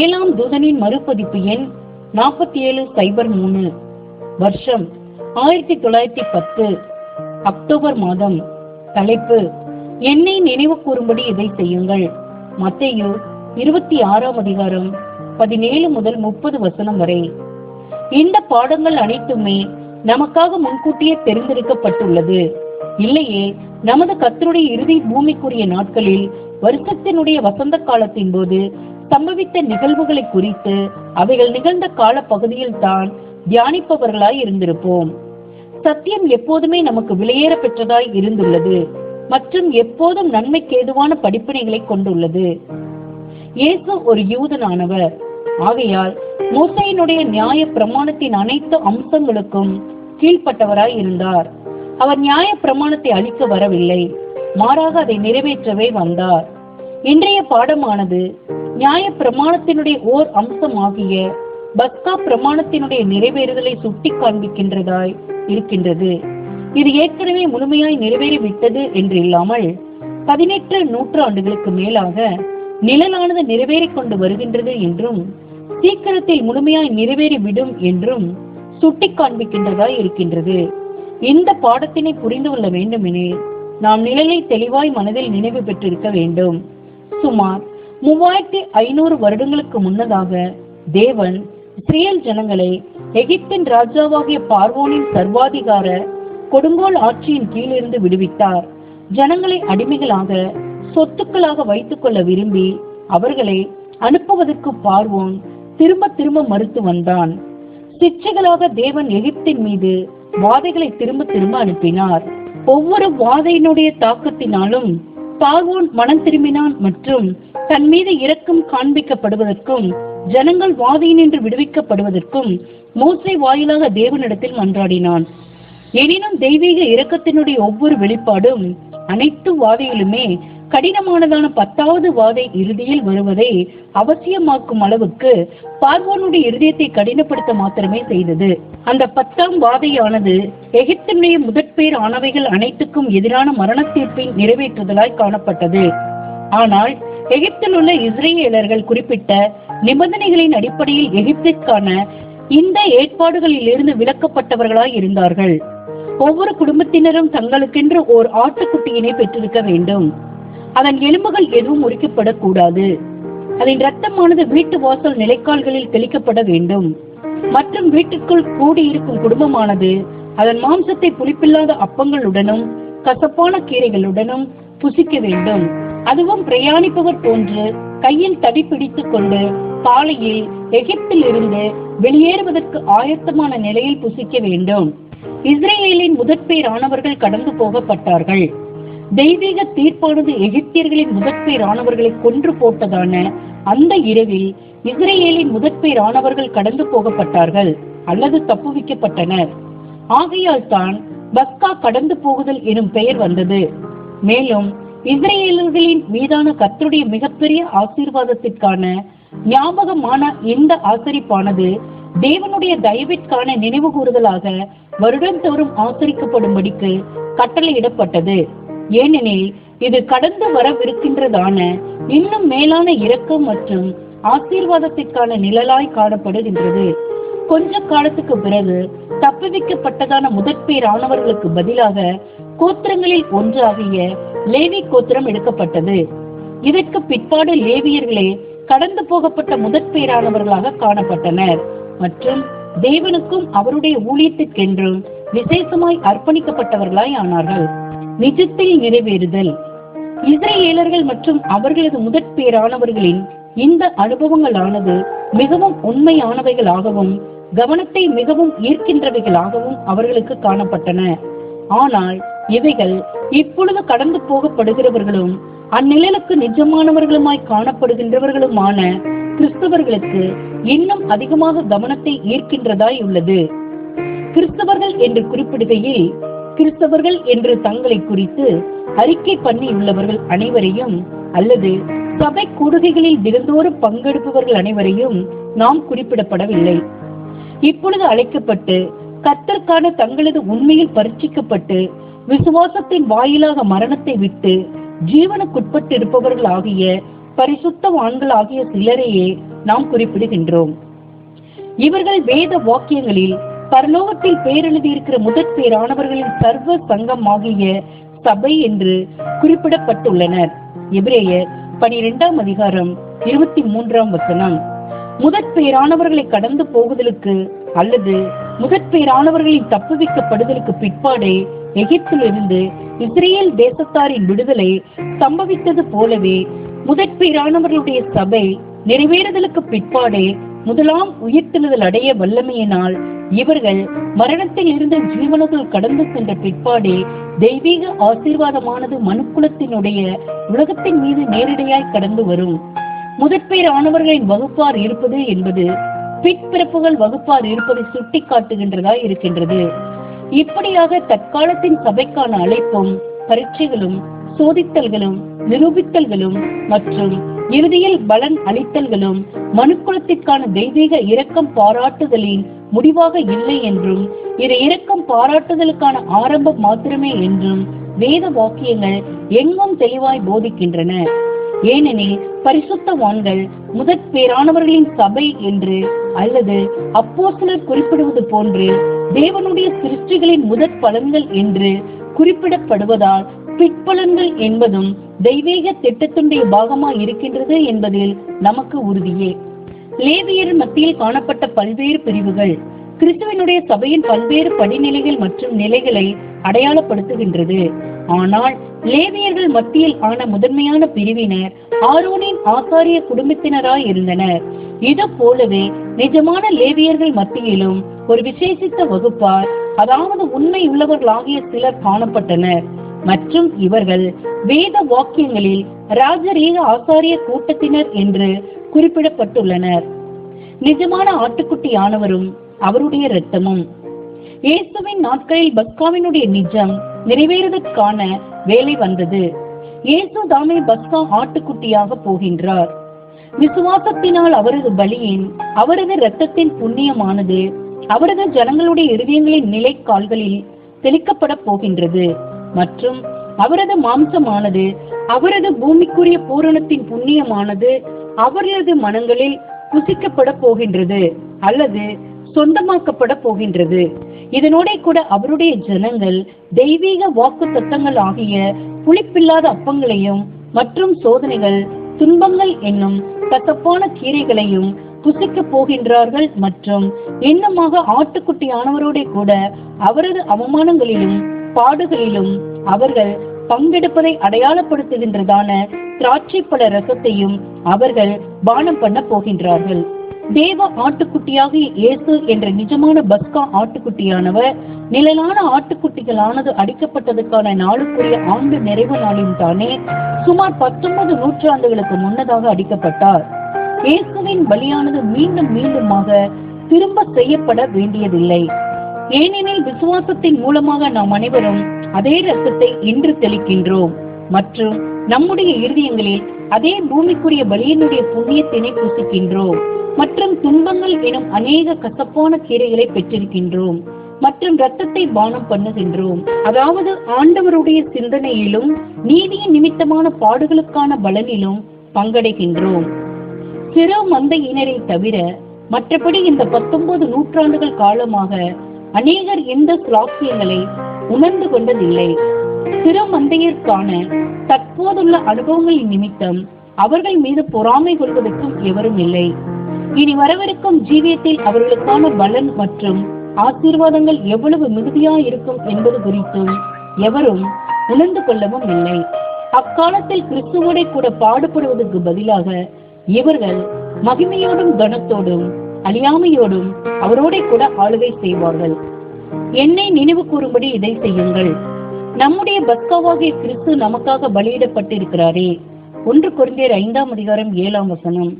ஏழாம் தூதனின் மறுபதிப்பு எண் நாற்பத்தி ஏழு சைபர் மூணு வருஷம் ஆயிரத்தி தொள்ளாயிரத்தி பத்து அக்டோபர் மாதம். தலைப்பு என்னை நினைவு கூறும்படி இதை செய்யுங்கள். மத்தேயு இருபத்தி ஆறாம் அதிகாரம் பதினேழு முதல் முப்பது வசனம் வரை. இந்த பாடங்கள் அனைத்துமே நமக்காக முன்கூட்டியே தெரிந்திருக்கப்பட்டுள்ளது. இல்லையே நமது கத்தருடைய இறுதி பூமிக்குரிய நாட்களில் வருஷத்தினுடைய வசந்த காலத்தின் போது சம்பவித்த நிகழ்வுகளை குறித்து அவைகள் நிகழ்ந்த கால பகுதியில் தான் தியானிப்பவர்களாய் இருந்திருப்போம். சத்தியம் எப்போதுமே நமக்கு விலையேற பெற்றதாய் இருந்துள்ளது மற்றும் எப்போதும் நன்மைக்கு ஏதுவான படிப்பினைகளை கொண்டுள்ளது. இயேசு ஒரு யூதனானவர். ஆகையால் மூசையினுடைய நியாய பிரமாணத்தின் அனைத்து அம்சங்களுக்கும் கீழ்ப்பட்டவராய் இருந்தார். அவர் நியாய பிரமாணத்தை அளிக்க வரவில்லை மாறாக அதை நிறைவேற்றவே வந்தார். இன்றைய பாடமானது நியாய பிரமாணத்தினுடைய ஓர் அம்சமாகிய பஸ்கா பிரமாணத்தினுடைய நிறைவேறுதலை சுட்டி காண்பிக்கின்றதாய் இருக்கின்றது. இது ஏற்கனவே முழுமையாய் நிறைவேறிவிட்டது என்று இல்லாமல் பதினெட்டு நூற்றாண்டுகளுக்கு மேலாக நிழலானது நிறைவேறிக் கொண்டு வருகின்றது என்றும் சீக்கிரத்தில் முழுமையாய் நிறைவேறிவிடும் என்றும் சுட்டி காண்பிக்கின்றதாய் இருக்கின்றது. இந்த பாடத்தினை புரிந்து கொள்ள வேண்டுமெனில் நாம் நிழலை தெளிவாய் மனதில் நினைவு பெற்றிருக்க வேண்டும். சுமார் மூவாயிரத்தி ஐநூறு வருடங்களுக்கு முன்னதாக தேவன் இஸ்ரேல் ஜனங்களை எகிப்தின் ராஜாவாகிய பார்வோனின் சர்வாதிகார கொடுங்கோல் ஆட்சியின் கீழிருந்து விடுவித்தார். ஜனங்களை அடிமைகளாக சொத்துக்களாக வைத்துக் கொள்ள விரும்பி அவர்களை அனுப்புவதற்கு பார்வோன் திரும்ப திரும்ப மறுத்து வந்தான். சிச்சைகளாக தேவன் எகிப்தின் மீது வாதைகளை திரும்ப திரும்ப அனுப்பினார். ஒவ்வொரு வாதையினுடைய தாக்கத்தினாலும் பார்வோன் மனம் திரும்பினான் மற்றும் தன் மீது இரக்கம் காண்பிக்கப்படுவதற்கும் ஜனங்கள் வாதையினின்று விடுவிக்கப்படுவதற்கும் மோசை வாயிலாக தேவனிடத்தில் மன்றாடினான். எனினும் தெய்வீக இரக்கத்தினுடைய ஒவ்வொரு வெளிப்பாடும் அனைத்து வாதிகளுமே கடினமானதான பத்தாவது வாதை இறுதியில் வருவதை அவசியமாக்கும் அளவுக்கு பார்வோனுடைய இருதயத்தை கடினப்படுத்த மாத்திரமே செய்தது. அந்த பத்தாம் வாதையானது எகிப்தினுடைய முதற்பேர் ஆனவைகள் அனைத்துக்கும் எதிரான மரண தீர்ப்பின் நிறைவேற்றுதலாய் காணப்பட்டது. ஆனால் எகிப்தில் உள்ள இஸ்ரேலர்கள் குறிப்பிட்ட நிபந்தனைகளின் அடிப்படையில் எகிப்திற்கான இந்த ஏற்பாடுகளில் இருந்து விலக்கப்பட்டவர்களாய் இருந்தார்கள். ஒவ்வொரு குடும்பத்தினரும் தங்களுக்கென்று ஓர் ஆட்டுக்குட்டியினை பெற்றிருக்க வேண்டும். அதன் எலும்புகள் எதுவும் உரிக்கப்படக்கூடாது அதன் ரத்தமானது வீட்டு வாசல் நிலைக்கால்களில் தெளிக்கப்பட வேண்டும். மற்றும் வீட்டுக்குள் கூடியிருக்கும் குடும்பமானது அதன் மாம்சத்தை புளிப்பில்லாத அப்பங்களுடனும் கசப்பான கீரைகளுடனும் புசிக்க வேண்டும். அதுவும் பிரயாணிப்பவர் போன்று கையில் தடி பிடித்துக் கொண்டு காலையில் எகிப்தில் இருந்து வெளியேறுவதற்கு ஆயத்தமான நிலையில் புசிக்க வேண்டும். இஸ்ரேலின் முதற்பேரானவர்கள் கடந்து போகப்பட்டார்கள். தெய்வீக தீர்ப்பானது எகிப்தியர்களின் முதற்பேரானவர்களை கொன்று போட்டதான அந்த இரவில் இஸ்ரேலின் முதற்பேரானவர்கள் கடந்து போகப்பட்டார்கள் அல்லது தப்புவிக்கப்பட்டனர் ஆகையால் தான் பஸ்கா கடந்து போகுதல் எனும் பெயர் வந்தது. மேலும் இஸ்ரேலர்களின் மீதான கத்தருடைய மிகப்பெரிய ஆசீர்வாதத்திற்கான ஞாபகமான இந்த ஆசரிப்பானது தேவனுடைய தயவிற்கான நினைவு கூறுதலாக வருடந்தோறும் ஆசரிக்கப்படும்படிக்கு கட்டளையிடப்பட்டது. ஏனெனில் இது கடந்து வரவிருக்கின்றதான இன்னும் மேலான இரக்கம் மற்றும் ஆசீர்வாதத்திற்கான நிழலாய் காணப்படுகின்றது. கொஞ்ச காலத்துக்கு பிறகு தப்புவிக்கப்பட்டதான முதற்பேரானவர்களுக்கு பதிலாக கோத்திரங்களில் ஒன்றாகிய லேவி கோத்திரம் எடுக்கப்பட்டது. இதற்கு பிற்பாடு லேவியர்களே கடந்து போகப்பட்ட முதற்பேரானவர்களாக காணப்பட்டனர். மற்றும் தேவனுக்கும் அவருடைய ஊழியத்திற்கென்றும் விசேஷமாய் அர்ப்பணிக்கப்பட்டவர்களாய் ஆனார்கள். நிஜத்தில் நிறைவேறுதல். இஸ்ரேலர்கள் மற்றும் அவர்களது முதற் பேரானவர்களின் இந்த அனுபவங்களானது மிகவும் உண்மையானவைகளாகவும் கவனத்தை மிகவும் ஈர்க்கின்றவைகளாகவும் அவர்களுக்கு காணப்பட்டன. ஆனால் இவைகள் இப்பொழுது கடந்து போகப்படுகிறவர்களும் அந்நிழலுக்கு நிஜமானவர்களுமாய் காணப்படுகின்றவர்களுமான கிறிஸ்தவர்களுக்கு இன்னும் அதிகமாக கவனத்தை ஈர்க்கின்றதாய் உள்ளது கிறிஸ்தவர்கள் என்று குறிப்பிடுகையில் கிறிஸ்தவர்கள் என்று தங்களை குறித்து அறிக்கை பண்ணி உள்ளவர்கள் அனைவரையும் அல்லது சபை கூடுகைகளில் தினந்தோறும் பங்கெடுப்பவர்கள் அனைவரையும் நாம் குறிப்பிடப்படவில்லை. இப்பொழுது அழைக்கப்பட்டு கத்தற்கான தங்களது உண்மையில் பரீட்சிக்கப்பட்டு விசுவாசத்தின் வாயிலாக மரணத்தை விட்டு ஜீவனுக்குட்பட்டு இருப்பவர்கள் ஆகிய பரிசுத்தவான்கள் ஆகிய சிலரையே நாம் குறிப்பிடுகின்றோம். இவர்கள் வேத வாக்கியங்களில் பரலோகத்தில் பேரெழுதியிருக்கிற முதற் பேரானவர்களின் சர்வ சங்கம் ஆகிய சபை என்று குறிப்பிடப்பட்டுள்ளனர். எபிரேயர் பனிரெண்டாம் அதிகாரம் இருபத்தி மூன்றாம் வசனம். முதற் பெயரானவர்களை கடந்து போகுதலுக்கு அல்லது முதற் பேரானவர்களின் தப்புவிக்கப்படுதலுக்கு பிற்பாடே எகிப்திலிருந்து இஸ்ரேல் தேசத்தாரின் விடுதலை சம்பவித்தது போலவே முதற் பெயரானவர்களுடைய சபை நிறைவேறுதலுக்கு பிற்பாடே முதலாம் உயிர்த்தெழுதல் அடைய வல்லமையினால் இவர்கள் மரணத்தில் இருந்த ஜீவனுக்குள் கடந்து சென்ற பிற்பாடே தெய்வீக ஆசீர்வாதமானது மனுக்குலத்தினுடைய உலகத்தின் மீது நேரடியாய் கடந்து வரும். முதற்பேர் ஆனவர்களின் வகுப்பார் இருப்பது என்பது பிற்பிறப்புகள் வகுப்பார் இருப்பதை சுட்டி காட்டுகின்றதா இருக்கின்றது. இப்படியாக தற்காலத்தின் சபைக்கான அழைப்பும் பரீட்சைகளும் சோதித்தல்களும் நிரூபித்தல்களும் மற்றும் இறுதியில் பலன் அளித்தல்களும் மனுக்குலத்திற்கான தெய்வீக இரக்கம் பாராட்டுதலின் முடிவாக இல்லை என்றும் இது இரக்கம் பாராட்டுதலுக்கான ஆரம்பம் மாத்திரமே என்றும் வேத வாக்கியங்கள் எங்கும் தெளிவாய் போதிக்கின்றன. ஏனெனில் பரிசுத்தவான்கள் முதற் பேரானவர்களின் சபை என்று அல்லது அப்போ சிலர் குறிப்பிடுவது போன்று தேவனுடைய சிருஷ்டிகளின் முதற் பலன்கள் என்று குறிப்பிடப்படுவதால் பிற்பலன்கள் என்பதும் தெய்வீக திட்டத்தினுடைய பாகமாய் இருக்கின்றது என்பதில் நமக்கு உறுதியே. லேவியர் மத்தியில் காணப்பட்ட பல்வேறு பிரிவுகள் கிறிஸ்துவனுடைய சபையின் பல்வேறு படிநிலைகள் மற்றும் நிலைகளை அடையாளப்படுத்துகின்றது. ஆனால் லேவியர்கள் மத்தியில் ஆன முதன்மையான பிரிவினர் ஆரோனின் ஆசாரிய குடும்பத்தினராய் இருந்தனர். இது போலவே நிஜமான லேவியர்கள் மத்தியிலும் ஒரு விசேஷித்த வகுப்பார் அதாவது உண்மை உள்ளவர்களாகிய சிலர் காணப்பட்டனர். மற்றும் இவர்கள் வேத வாக்கியங்களில் ராஜரீக ஆசாரிய கூட்டத்தினர் என்று குறிப்பிடப்பட்டுள்ளனர். நிஜமான ஆட்டுக்குட்டியானவரும் அவருடைய இரத்தமும். இயேசுவின் நாட்களில் பஸ்காவினுடைய நிஜம் நிறைவேறுவதற்கான வேலை வந்தது. இயேசு தாமே பஸ்கா ஆட்டுக்குட்டியாக போகின்றார். விசுவாசத்தினால் அவரது பலியின் அவரது இரத்தத்தின் புண்ணியமானது அவரது ஜனங்களுடைய இருதயங்களின் நிலை கால்களில் தெளிக்கப்பட போகின்றது. மற்றும் அவரது மாம்சமானது அவரது பூமிக்குரிய பூரணத்தின் புண்ணியமானது அவரது மனங்களில் புசிக்கப்பட போகின்றது அல்லது சொந்தமாக்கப்பட போகின்றது. இதனோட கூட அவருடைய ஜனங்கள் தெய்வீக வாக்கு தத்தங்கள் ஆகிய புளிப்பில்லாத அப்பங்களையும் மற்றும் சோதனைகள் துன்பங்கள் என்னும் கசப்பான கீரைகளையும் புசிக்க போகின்றார்கள் மற்றும் இன்னமாக ஆட்டுக்குட்டியானவரோட கூட அவரது அவமானங்களிலும் பாடுகளிலும் அவர்கள் பங்கெடுப்பதை அடையாளப்படுத்துகின்றதான திராட்சை பழ ரசத்தையும் அவர்கள் பானம் பண்ண போகின்றார்கள். தேவ ஆட்டுக்குட்டியாகிய இயேசு என்ற நிஜமான பஸ்கா ஆட்டுக்குட்டியானவர் நிழலான ஆட்டுக்குட்டிகளானது அடிக்கப்பட்டதுக்கான நாளுக்குரிய ஆண்டு நிறைவு நாளில் தானே சுமார் பத்தொன்பது நூற்றாண்டுகளுக்கு முன்னதாக அடிக்கப்பட்டார். இயேசுவின் பலியானது மீண்டும் மீண்டுமாக திரும்ப செய்யப்பட வேண்டியதில்லை. ஏனெனில் விசுவாசத்தின் மூலமாக நாம் அனைவரும் அதே ரத்தத்தை இன்று தெளிக்கின்றோம். மற்றும் நம்முடைய இருதயங்களில் அதே பூமிக்குரிய பலியனுடைய புண்ணியத்தினை பூசிக்கின்றோம். மற்றும் துன்பங்கள் எனும் அநேக கசப்பான கீரைகளை பெற்றிருக்கின்றோம். மற்றும் ரத்தத்தை பானம் பண்ணுகின்றோம். அதாவது ஆண்டவருடைய சிந்தனையிலும் நீதியின் நிமித்தமான பாடுகளுக்கான பலனிலும் பங்கடைகின்றோம். சிறு மந்தையினரை தவிர மற்றபடி இந்த பத்தொன்பது நூற்றாண்டுகள் காலமாக அநேகர் இந்த சுவாசியங்களை உணர்ந்து கொண்டதில்லை. சிறு மந்தையிற்கான தற்போதுள்ள அனுபவங்களின் நிமித்தம் அவர்கள் மீது பொறாமை கொள்வதற்கும் எவரும் இல்லை. இனி வரவிருக்கும் ஜீவியத்தில் அவர்களுக்கான பலன் மற்றும் ஆசீர்வாதங்கள் எவ்வளவு மிகுதியா இருக்கும் என்பது குறித்தும் எவரும் உணர்ந்து கொள்ளவும் இல்லை. அக்காலத்தில் கிறிஸ்துவோட கூட பாடுபடுவதற்கு பதிலாக இவர்கள் மகிமையோடும் கனத்தோடும் அழியாமையோடும் அவரோட கூட ஆளுகை செய்வார்கள். என்னை நினைவு கூறும்படி இதை செய்யுங்கள். நம்முடைய பஸ்காவாகிய கிறிஸ்து நமக்காக பலியிடப்பட்டிருக்கிறாரே. ஒன்று குறைந்தர் ஐந்தாம் அதிகாரம் ஏழாம் வசனம்.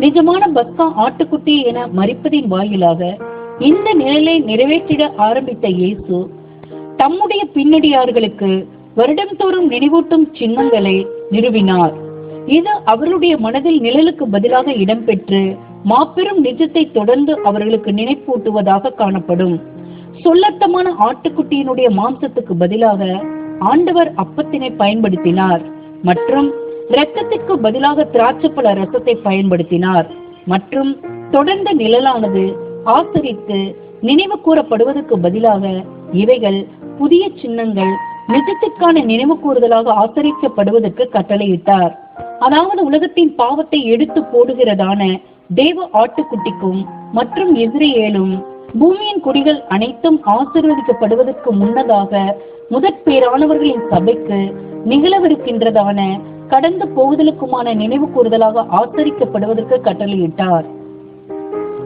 நிஜமான பஸ்கா ஆட்டுக்குட்டி என மறிப்பதின் வாயிலாக இந்த நிழலை நிறைவேற்றிட ஆரம்பித்த இயேசு தம்முடைய பின்னடியார்களுக்கு வருடம்தோறும் நினைவூட்டும் சின்னங்களை நிறுவினார். இது அவருடைய மனதில் நிழலுக்கு பதிலாக இடம்பெற்று மாபெரும் நிஜத்தை தொடர்ந்து அவர்களுக்கு நினைப்பூட்டுவதாக காணப்படும். சொல்லத்தமான ஆட்டுக்குட்டியினுடைய மாம்சத்துக்கு பதிலாக ஆண்டவர் அப்பத்தினை பயன்படுத்தினார். மற்றும் இரத்தத்திற்கு பதிலாக திராட்சைப்பழ ரசத்தை பயன்படுத்தினார். மற்றும் தொடர்ந்த நிழலானது ஆசரித்து நினைவு கூறப்படுவதற்கு பதிலாக இவைகள் புதிய சின்னங்கள் நிஜத்திற்கான நினைவு கூறுதலாக ஆசரிக்கப்படுவதற்கு கட்டளையிட்டார். அதாவது உலகத்தின் பாவத்தை எடுத்து போடுகிறதான தேவ ஆட்டுக்குட்டிக்கும் மற்றும் இஸ்ரேலும் பூமியின் குடிகள் அனைத்தும் ஆசிர்வதிக்கப்படுவதற்கு முன்னதாக முதற் பேரானவர்களின் சபைக்கு நிகழவிருக்கின்றதான கடந்து போகுதலுக்குமான நினைவு கூறுதலாக ஆசரிக்கப்படுவதற்கு கட்டளையிட்டார்.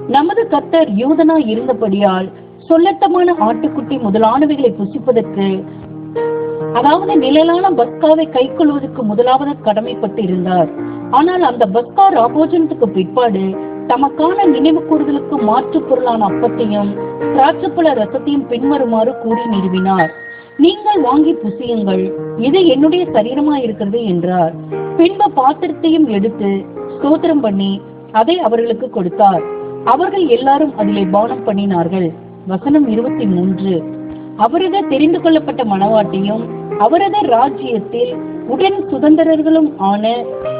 நமது கத்தர் யூதனா இருந்தபடியால் சொல்லட்டமான ஆட்டுக்குட்டி முதலானவைகளை புசிப்பதற்கு அதாவது நிழலான பஸ்காவை கை கொள்வதற்கு முதலாவது கடமைப்பட்டு இருந்தார். ஆனால் அந்த பஸ்கா ராபோஜனத்துக்கு பிற்பாடு தமக்கான நினைவு கூறுதலுக்கு மாற்று பொருளான அப்பத்தையும் திராட்சப்பழ ரசத்தையும் பின்வருமாறு கூறி நிறுவினார். நீங்கள் வாங்கி புசியுங்கள் இது என்னுடைய சரீரமா இருக்கிறது என்றார். பின்பு பாத்திரத்தையும் எடுத்து ஸ்தோத்திரம் பண்ணி அதை அவர்களுக்கு கொடுத்தார். அவர்கள் எல்லாரும் அதிலே பானம் பண்ணினார்கள். வசனம் இருபத்தி மூன்று. அவரது தெரிந்து கொள்ளப்பட்ட மனவாட்டியும் அவரது ராஜ்யத்தில் உடன் சுதந்திரர்களும் ஆன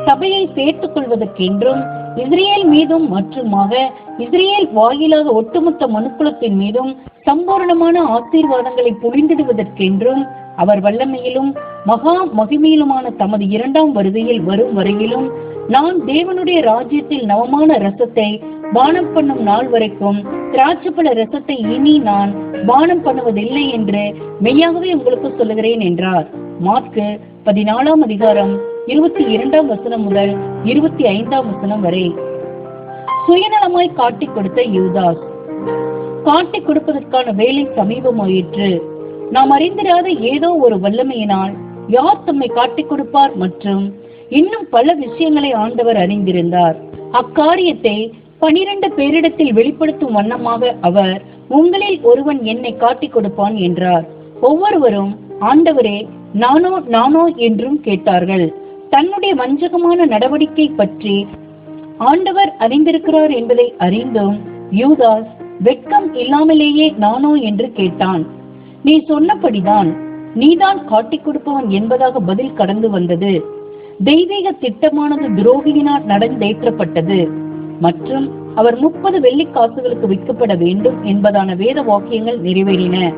சபையை சேர்த்துக் கொள்வதற்கென்றும் இஸ்ரேல் மீதும் மற்றுமாக இஸ்ரேல் வாயிலாக ஒட்டுமொத்த மனுக்குலத்தின் மீதும் சம்பூர்ணமான ஆசீர்வாதங்களை புரிந்திடுவதற்கென்றும் அவர் வல்லமையிலும் மகா மகிமையிலுமான தமது இரண்டாம் வருகையில் வரும் வரையிலும் நான் தேவனுடைய ராஜ்யத்தில் நவமான ரசத்தை பானம் பண்ணும் நாள் வரைக்கும் திராட்சைப்பழ ரசத்தை இனி நான் பானம் பண்ணுவதில்லை என்று மெய்யாகவே உங்களுக்கு சொல்லுகிறேன் என்றார். மார்க்கு பதினாலாம் அதிகாரம் இருபத்தி இரண்டாம் வசனம் முதல் இருபத்தி ஐந்தாம் வசனம் வரை. சுயநலமாய் காட்டிக் கொடுத்த யூதாஸ் காட்டிக் கொடுப்பதற்கான வேலை சமீபமாயிற்று. நாம் அறிந்திராத ஏதோ ஒரு வல்லமையினால் யார் தம்மை காட்டிக் கொடுப்பார் மற்றும் இன்னும் பல விஷயங்களை ஆண்டவர் அறிந்திருந்தார். அக்காரியத்தை பனிரெண்டு பேரிடத்தில் வெளிப்படுத்தும் வண்ணமாக அவர் உங்களில் ஒருவன் என்னை காட்டிக் கொடுப்பான் என்றார். ஒவ்வொருவரும் ஆண்டவரே நானோ நானோ என்றும் கேட்டார்கள். தன்னுடைய வஞ்சகமான நடவடிக்கை பற்றி ஆண்டவர் அறிந்திருக்கிறார் என்பதை அறிந்தும் யூதாஸ் வெட்கம் இல்லாமலேயே நானோ என்று கேட்டான். நீ சொன்னபடிதான் நீதான் காட்டிக் கொடுப்பவன் என்பதாக பதில் கடந்து வந்தது. தெய்வீக திட்டமானது துரோகியினால் நடந்தேற்றப்பட்டது. மற்றும் அவர் முப்பது வெள்ளி காசுகளுக்கு விற்கப்பட வேண்டும் என்பதான வேத வாக்கியங்கள் நிறைவேறின.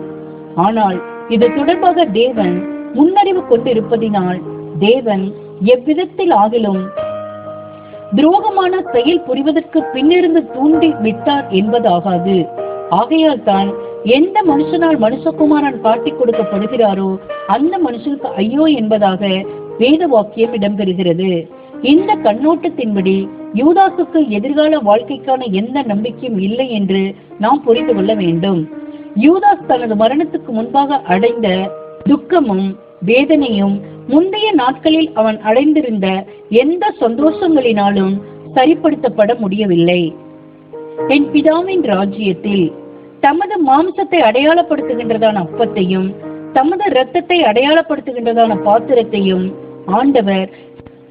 ஆனால் இது தொடர்பாக தேவன் முன்னறிவு கொண்டிருப்பதினால் தேவன் எவ்விதத்தில் ஆகிலும் துரோகமான செயல் புரிவதற்கு பின்னிருந்து தூண்டி விட்டார் என்பதாகாது. ஆகையால் தான் எந்த மனுஷனால் மனுஷகுமாரன் காட்டிக் கொடுக்கப்படுகிறாரோ அந்த மனுஷனுக்கு ஐயோ என்பதாக வேத வாக்கியம் இடம்பெறுகிறது. இந்த கண்ணோட்டத்தின்படி யூதாசுக்கு எதிர்கால வாழ்க்கைக்கான எந்த நம்பிக்கையும் இல்லை என்று நாம் புரிந்து கொள்ள வேண்டும். யூதாஸ் தனது மரணத்துக்கு முன்பாக அடைந்த துக்கமும் வேதனையும் முந்தைய நாட்களில் அவன் அடைந்திருந்த எந்த சந்தோஷங்களினாலும் சரிப்படுத்தப்பட முடியவில்லை. என் பிதாவின் ராஜ்யத்தில் தமது மாம்சத்தை அடையாளப்படுத்துகின்றதான அப்பத்தையும் தமது இரத்தத்தை அடையாளப்படுத்துகின்றதான பாத்திரத்தையும் ஆண்டவர்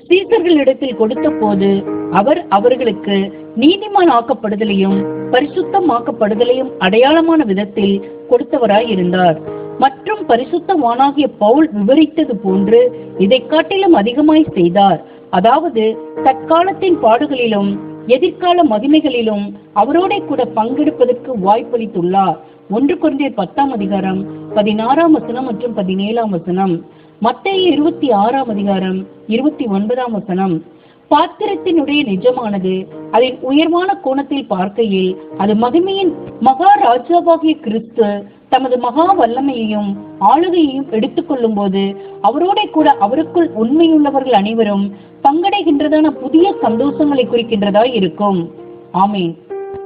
சீசர்களிடத்தில் கொடுத்த போது அவர் அவர்களுக்கு நீதிமான் ஆக்கப்படுதலையும் பரிசுத்தமாக்கப்படுதலையும் அடையாளமான விதத்தில் கொடுத்தவராய் இருந்தார் மற்றும் பரிசுத்தவானாகிய பவுல் விவரித்தது போன்று இதை காட்டிலும் அதிகமாய் செய்தார். அதாவது தற்காலத்தின் பாடுகளிலும் எதிர்கால மகிமைகளிலும் அவரோட கூட பங்கெடுப்பதற்கு வாய்ப்பளித்துள்ளார். ஒன்று குறைந்த பத்தாம் அதிகாரம் பதினாறாம் வசனம் மற்றும் பதினேழாம் வசனம். மத்திய இருபத்தி ஆறாம் அதிகாரம் இருபத்தி ஒன்பதாம் வசனம். பாத்திரத்தினுடைய நிஜமானது அதன் உயர்வான கோணத்தில் பார்க்கையில் அது மகிமையின் மகா ராஜாவாகிய கிறிஸ்து தமது மகா வல்லமையையும் ஆளுகையையும் எடுத்துக்கொள்ளும் போது அவரோட கூட அவருக்குள் உண்மையுள்ளவர்கள் அனைவரும் பங்கடைகின்றதான புதிய சந்தோஷங்களை குறிக்கின்றதாய் இருக்கும். ஆமீன்.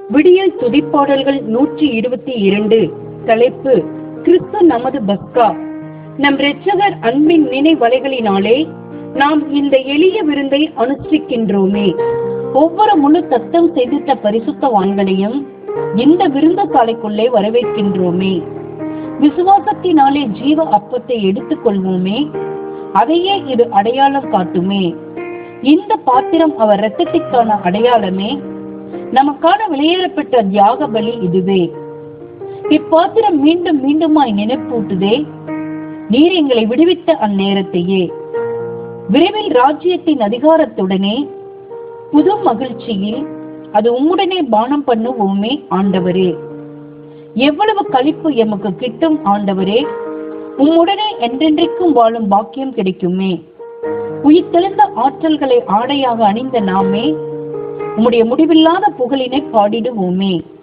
விடியல் துதிப்பாடல்கள் நூற்றி இருபத்தி இரண்டு. தலைப்பு கிறிஸ்து நமது பஸ்கா. நம் இரட்சகர் அன்பின் நினைவலைகளினாலே நாம் இந்த எளிய விருந்தை அனுஷ்டிக்கின்றோமே. ஒவ்வொரு முழு தத்தம் செய்தித்த பரிசுத்தவான்களையும் இந்த விருந்த சாலைக்குள்ளே வரவேற்கின்றோமே. விசுவாசத்தினாலே ஜீவ அப்பத்தை எடுத்துக் கொள்வோமே அதையே இது அடையாளம் காட்டுமே. இந்த பாத்திரம் அவர் இரத்தத்திற்கான அடையாளமே. நமக்கான வெளியேறப்பட்ட தியாக பலி இதுவே. இப்பாத்திரம் மீண்டும் மீண்டுமாய் நினைப்பூட்டுதே. நீர் எங்களை விடுவித்த அந்நேரத்தையே. விரைவில் ராஜ்யத்தின் அதிகாரத்துடனே புது மகிழ்ச்சியில் அது உம்முடனே பானம் பண்ணுவோமே ஆண்டவரே. எவ்வளவு கழிப்பு எமக்கு கிட்டும் ஆண்டவரே உம்முடனே என்றென்றைக்கும் வாழும் பாக்கியம் கிடைக்குமே. உயிர்த்தெழுந்த ஆற்றல்களை ஆடையாக அணிந்த நாமே உம்முடைய முடிவில்லாத புகழினை பாடிடுவோமே